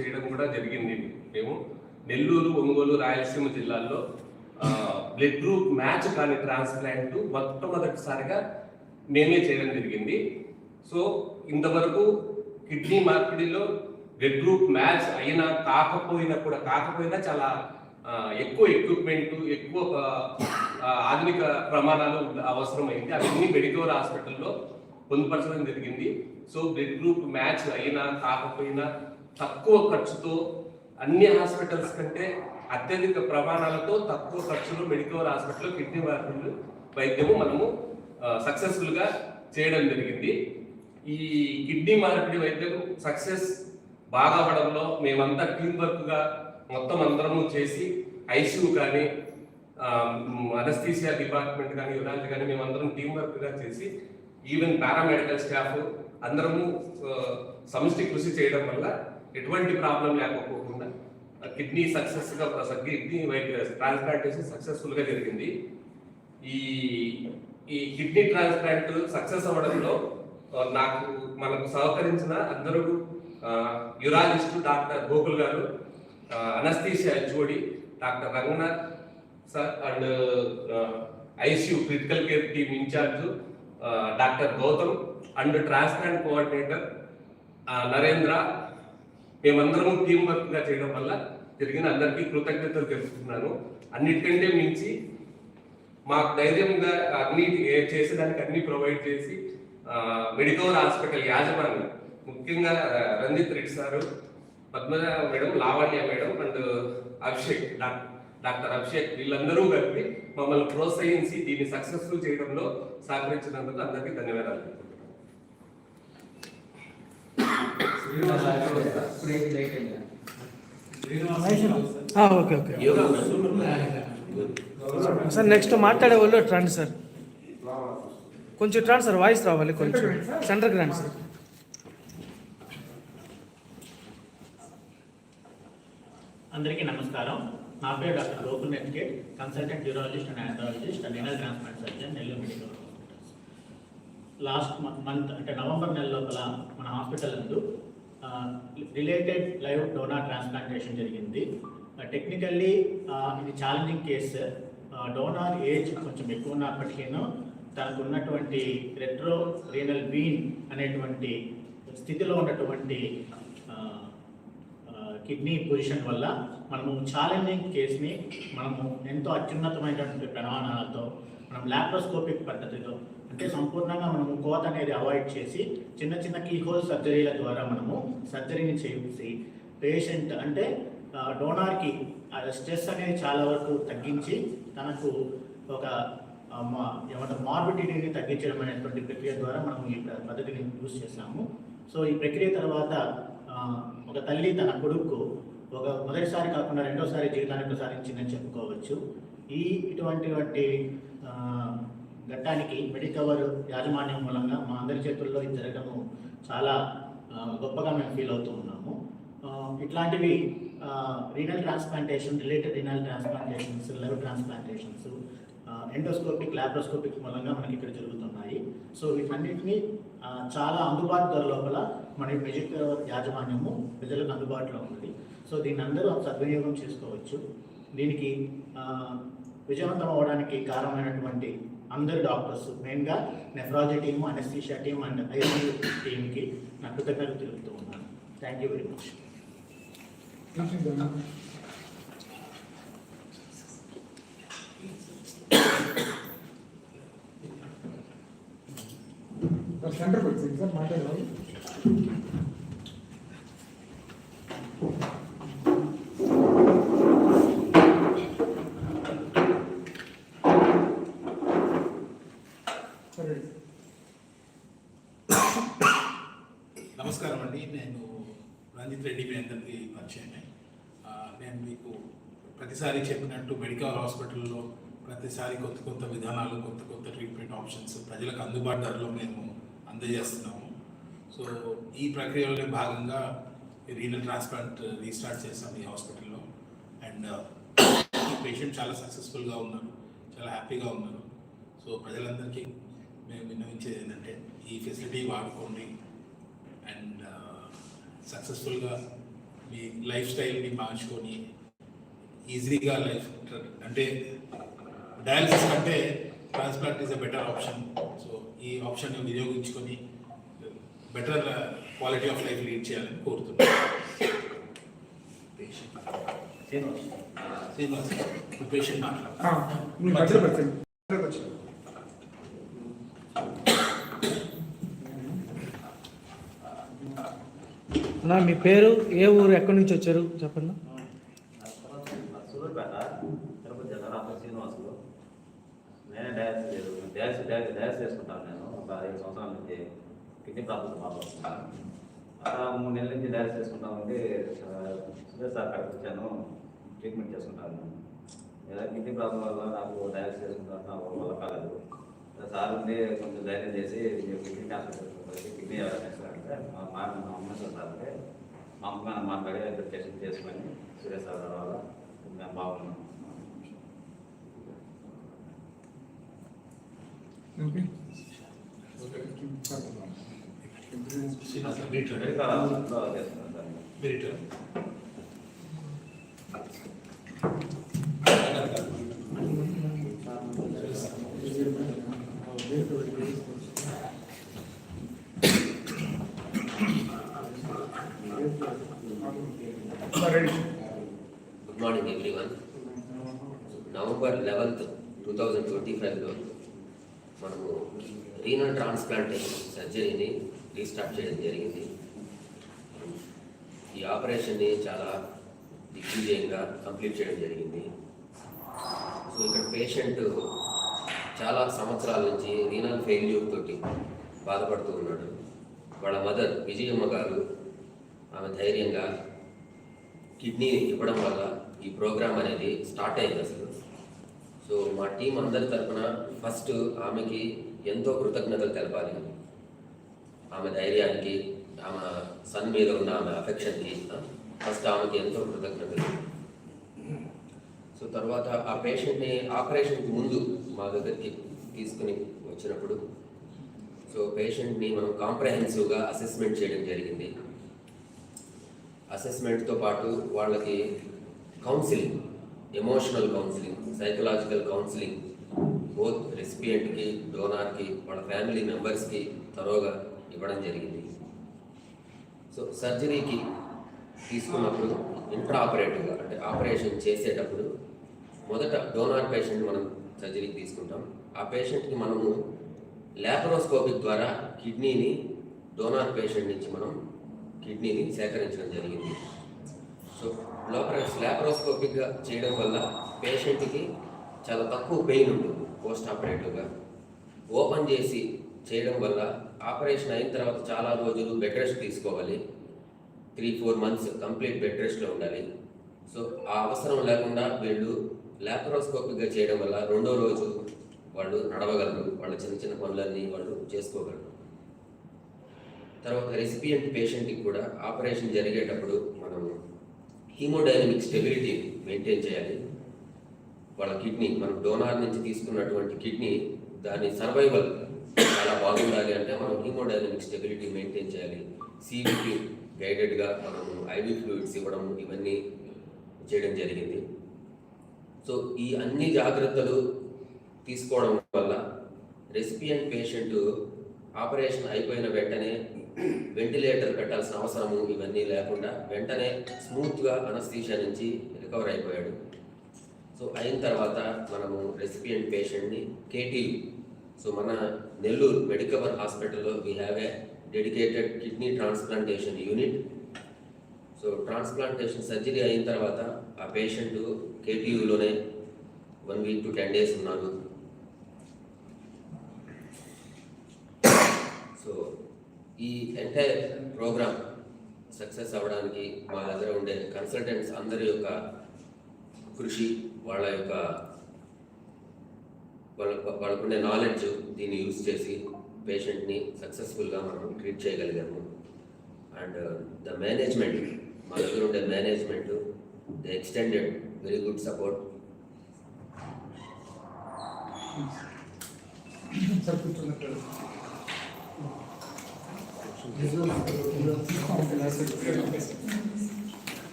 చేయడం కూడా జరిగింది. మేము నెల్లూరు ఒంగోలు రాయలసీమ జిల్లాల్లో బ్లడ్ గ్రూప్ మ్యాచ్ కాని ట్రాన్స్ప్లాంట్ మొట్టమొదటిసారిగా మేమే చేయడం జరిగింది. సో ఇంతవరకు కిడ్నీ మార్పిడిలో బ్లడ్ గ్రూప్ మ్యాచ్ అయినా కాకపోయినా కూడా కాకపోయినా చాలా ఎక్కువ ఎక్విప్మెంట్ ఎక్కువ ఆధునిక ప్రమాణాలు అవసరమైంది. అవన్నీ మెడికల్ హాస్పిటల్లో పొందుపరచడం జరిగింది. సో బ్లడ్ గ్రూప్ మ్యాచ్ అయినా కాకపోయినా తక్కువ ఖర్చుతో అన్ని హాస్పిటల్స్ కంటే అత్యధిక ప్రమాణాలతో తక్కువ ఖర్చులో మెడికల్ హాస్పిటల్ కిడ్నీ మార్పిడి వైద్యము మనము సక్సెస్ఫుల్గా చేయడం జరిగింది. ఈ కిడ్నీ మార్పిడి వైద్యం సక్సెస్ బాగా అవడంలో మేమంతా టీం వర్క్గా మొత్తం అందరము చేసి ఐసీయూ కానీ అనస్థీసియా డిపార్ట్మెంట్ కానీ యునాలజీ కానీ మేమందరం టీం వర్క్గా చేసి ఈవెన్ పారామెడికల్ స్టాఫ్ అందరము సమిష్టి కృషి చేయడం వల్ల ఎటువంటి ప్రాబ్లం లేకపోకుండా కిడ్నీ సక్సెస్గా గా కిడ్నీ ట్రాన్స్ప్లాంటేషన్ సక్సెస్ఫుల్గా జరిగింది. ఈ ఈ కిడ్నీ ట్రాన్స్ప్లాంట్ సక్సెస్ అవ్వడంలో నాకు మనకు సహకరించిన అందరూ యురాలజిస్ట్ డాక్టర్ గోకుల్ గారు అనస్థీషియా జోడి doctor Ranganath sir and ICU critical care team in-charge doctor Gautam and transplant coordinator Narendra మేమందరం టీం వర్క్గా చేయడం వల్ల జరిగిన అందరికీ కృతజ్ఞతలు తెలుపుతున్నాను అన్నిటికంటే మించి మాకు ధైర్యంగా అన్ని చేసేదానికి అన్ని ప్రొవైడ్ చేసి మెడికల్ హాస్పిటల్ యాజమాన్యం ముఖ్యంగా Ranjith Reddy sir Padmaja madam Lavanya madam and Abhishek doctor Abhishek వీళ్ళందరూ కలిపి మమ్మల్ని ప్రోత్సహించి దీన్ని సక్సెస్ఫుల్ చేయడంలో సహకరించినందుకు అందరికీ ధన్యవాదాలు. Okay okay. సార్ నెక్స్ట్ మాట్లాడే వాళ్ళు రండి సార్. కొంచెం ఇటు రండి సార్ వాయిస్ రావాలి కొంచెం. సెంటర్కి రండి సార్. అందరికీ నమస్కారం. నా పేరు doctor Gokul నెట్కేట్ consultant urologist and andrologist and renal transplant surgeon Nellore medical hospitals last month అంటే నవంబర్ నెల లోపల మన హాస్పిటల్ నందు రిలేటెడ్ లైవ్ డోనార్ ట్రాన్స్ప్లాంటేషన్ జరిగింది. టెక్నికల్లీ ఇది ఛాలెంజింగ్ కేసు డోనార్ ఏజ్ కొంచెం ఎక్కువ ఉన్నప్పటికీను తనకు ఉన్నటువంటి రెట్రో రీనల్ వీన్ అనేటువంటి స్థితిలో ఉన్నటువంటి కిడ్నీ పొజిషన్ వల్ల మనము ఛాలెంజింగ్ కేస్ని మనము ఎంతో అత్యున్నతమైనటువంటి ప్రమాణాలతో మనం లాప్రోస్కోపిక్ పద్ధతిలో అంటే సంపూర్ణంగా మనము కోత అనేది అవాయిడ్ చేసి చిన్న చిన్న కీహోల్ సర్జరీల ద్వారా మనము సర్జరీని చేసి పేషెంట్ అంటే డోనార్కి స్ట్రెస్ అనేది చాలా వరకు తగ్గించి తనకు ఒక మా- ఏమంటారు మార్బిడిటీని తగ్గించడం అనేటువంటి ప్రక్రియ ద్వారా మనం ఈ పద్ధతిని యూజ్ చేసాము సో ఈ ప్రక్రియ తర్వాత ఒక తల్లి తన కొడుకు ఒక మొదటిసారి కాకుండా రెండోసారి జీవితాన్ని ప్రసాదించిందని చెప్పుకోవచ్చు. ఈ ఇటువంటి వంటి ఘట్టానికి మెడికవర్ యాజమాన్యం మూలంగా మా అందరి చేతుల్లో ఇది జరగడము చాలా గొప్పగా మేము ఫీల్ అవుతూ ఉన్నాము. ఇట్లాంటివి renal transplantation related renal transplantations liver transplantations endoscopic laparoscopic మూలంగా మనకి ఇక్కడ జరుగుతున్నాయి. సో వీటన్నిటిని చాలా అందుబాటు ధర లోపల మన మెజిక్ యాజమాన్యము ప్రజలకు అందుబాటులో ఉంది సో దీన్ని అందరూ సద్వినియోగం చేసుకోవచ్చు. దీనికి విజయవంతం అవ్వడానికి కారణమైనటువంటి అందరు డాక్టర్స్ మెయిన్గా nephrology team anaesthesia team and ICU టీమ్కి నా కృతజ్ఞతలు తెలుపుతూ ఉన్నాను. Thank you very much. Centre వచ్చింది సార్ మాట్లాడాలి సరే. నమస్కారం అండి. నేను రంజిత్ రెడ్డి మీ అందరికీ పరిచయం నేను మీకు ప్రతిసారి చెప్పినట్టు మెడికల్ హాస్పిటల్లో ప్రతిసారి కొత్త కొత్త విధానాలు కొత్త కొత్త ట్రీట్మెంట్ ఆప్షన్స్ ప్రజలకు అందుబాటు ధరలో మేము అందజేస్తున్నాము. సో ఈ ప్రక్రియలో భాగంగా రీనల్ ట్రాన్స్ప్లాంట్ రీస్టార్ట్ చేస్తాం ఈ హాస్పిటల్లో. అండ్ ఈ పేషెంట్ చాలా సక్సెస్ఫుల్గా ఉన్నారు చాలా హ్యాపీగా ఉన్నారు. సో ప్రజలందరికీ మేము విన్నవించేది ఏంటంటే ఈ ఫెసిలిటీ వాడుకోండి. అండ్ సక్సెస్ఫుల్గా మీ లైఫ్ స్టైల్ని మార్చుకొని ఈజీగా లైఫ్ అంటే డయాలసిస్ కంటే transplant is a better option so ఈ ఆప్షన్ వినియోగించుకొని better quality of life lead చేయాలని కోరుతున్నాను. పేషెంట్ మీ పేరు ఏ ఊరు ఎక్కడి నుంచి వచ్చారు? చెప్పండి సూర్యపేట తిరుపతి జిల్లా నా పేరు శ్రీనివాసులు నేనే డయాలసిస్ లేదు డయాలసిస్ డయాలసిస్ చేసుకుంటాను నేను ఒక ఐదు సంవత్సరాల నుంచి కిడ్నీ ప్రాబ్లమ్స్ బాగా అలా మూడు నెలల నుంచి డయాలసిస్ చేసుకుంటా ఉంటే సురేష్ సార్ అక్కడికి వచ్చాను ట్రీట్మెంట్ చేసుకుంటాను ఇలా కిడ్నీ ప్రాబ్లం వల్ల నాకు డయాలసిస్ చేసుకుంటాను నా వల్ల కాలేదు సార్ ఉండి కొంచెం ధైర్యం చేసి కిడ్నీ క్యాన్సర్ కిడ్నీ అంటే మా మా అమ్మ సార్ అంటే మా అమ్మ మాట్లాడి ఇద్దరు చేసుకొని సురేష్ సార్ తర్వాత మేము బాగున్నాం ఓకే. శ్రీనివాస్ మీటర్ మెడికల్ హాస్పిటల్లో చేస్తున్నాం sir meter ready. Good morning everyone November eleventh two thousand twenty ఫైవ్లో మనము రీనల్ ట్రాన్స్ప్లాంటేషన్ సర్జరీని రీస్టార్ట్ చేయడం జరిగింది. ఈ ఆపరేషన్ని చాలా దిగ్విజయంగా కంప్లీట్ చేయడం జరిగింది. సో ఇక్కడ పేషెంట్ చాలా సంవత్సరాల నుంచి రీనల్ ఫెయిల్యూర్ తోటి బాధపడుతూ ఉన్నాడు. వాళ్ళ మదర్ విజయమ్మ గారు ఆమె ధైర్యంగా కిడ్నీ ఇవ్వడం వల్ల ఈ ప్రోగ్రామ్ అనేది స్టార్ట్ అయింది అసలు. సో మా టీం అందరి తరఫున ఫస్ట్ ఆమెకి ఎంతో కృతజ్ఞతలు తెలపాలి. ఆమె ధైర్యానికి ఆమె సన్ మీద ఉన్న ఆమె అఫెక్షన్కి ఫస్ట్ ఆమెకి ఎంతో కృతజ్ఞతలు. సో తర్వాత ఆ పేషెంట్ని ఆపరేషన్కి ముందు మా దగ్గరికి తీసుకుని వచ్చినప్పుడు సో పేషెంట్ని మనం కాంప్రహెన్సివ్గా అసెస్మెంట్ చేయడం జరిగింది. అసెస్మెంట్తో పాటు వాళ్ళకి counselling emotional counselling psychological counselling both రెసిపియంట్కి డోనార్కి వాళ్ళ ఫ్యామిలీ మెంబర్స్కి తరోగా ఇవ్వడం జరిగింది. సో సర్జరీకి తీసుకున్నప్పుడు ఇంట్రా ఆపరేటివ్గా అంటే ఆపరేషన్ చేసేటప్పుడు మొదట డోనార్ పేషెంట్ మనం సర్జరీకి తీసుకుంటాం. ఆ పేషెంట్కి మనము ల్యాప్రోస్కోపిక్ ద్వారా కిడ్నీని డోనార్ పేషెంట్ నుంచి మనం కిడ్నీని సేకరించడం జరిగింది. సో లోపల ల్యాపరోస్కోపిక్గా చేయడం వల్ల పేషెంట్కి చాలా తక్కువ పెయిన్ ఉంటుంది పోస్ట్ ఆపరేటివ్గా. ఓపెన్ చేసి చేయడం వల్ల ఆపరేషన్ అయిన తర్వాత చాలా రోజులు బెడ్ రెస్ట్ తీసుకోవాలి. Three four months complete bed రెస్ట్లో ఉండాలి. సో ఆ అవసరం లేకుండా వీళ్ళు ల్యాప్రోస్కోపిక్గా చేయడం వల్ల రెండో రోజు వాళ్ళు నడవగలరు. వాళ్ళ చిన్న చిన్న పనులన్నీ వాళ్ళు చేసుకోగలరు. తర్వాత రెసిపియంట్ పేషెంట్కి కూడా ఆపరేషన్ జరిగేటప్పుడు మనం హీమోడైనమిక్ స్టెబిలిటీ మెయింటైన్ చేయాలి. వాళ్ళ కిడ్నీ మనం డోనార్ నుంచి తీసుకున్నటువంటి కిడ్నీ దాని సర్వైవల్ చాలా బాగుండాలి అంటే మనం హీమోడైనమిక్ స్టెబిలిటీ మెయింటైన్ చేయాలి. సీవీకి గైడెడ్గా మనము ఐవీ ఫ్లూయిడ్స్ ఇవ్వడం ఇవన్నీ చేయడం జరిగింది. సో ఈ అన్ని జాగ్రత్తలు తీసుకోవడం వల్ల రెసిపియంట్ పేషెంట్ ఆపరేషన్ అయిపోయిన వెంటనే వెంటిలేటర్ పెట్టాల్సిన అవసరము ఇవన్నీ లేకుండా వెంటనే స్మూత్గా అనస్థీషియా నుంచి రికవర్ అయిపోయాడు. సో అయిన తర్వాత మనము రెసిపియంట్ పేషెంట్ని కేటీయు సో మన నెల్లూరు మెడికవర్ హాస్పిటల్లో we have a dedicated kidney transplantation unit so transplantation surgery అయిన తర్వాత ఆ patient కేటీయూలోనే one week to ten days ఉన్నారు. సో ఈ ఎంటైర్ ప్రోగ్రామ్ సక్సెస్ అవ్వడానికి మా దగ్గర ఉండే కన్సల్టెంట్స్ అందరి యొక్క కృషి వాళ్ళ యొక్క వాళ్ళ వాళ్ళకుండే నాలెడ్జ్ దీన్ని యూజ్ చేసి పేషెంట్ని సక్సెస్ఫుల్గా మనం ట్రీట్ చేయగలిగాము. అండ్ ద మేనేజ్మెంట్ మా దగ్గర ఉండే management the extended very good support sir Güzel.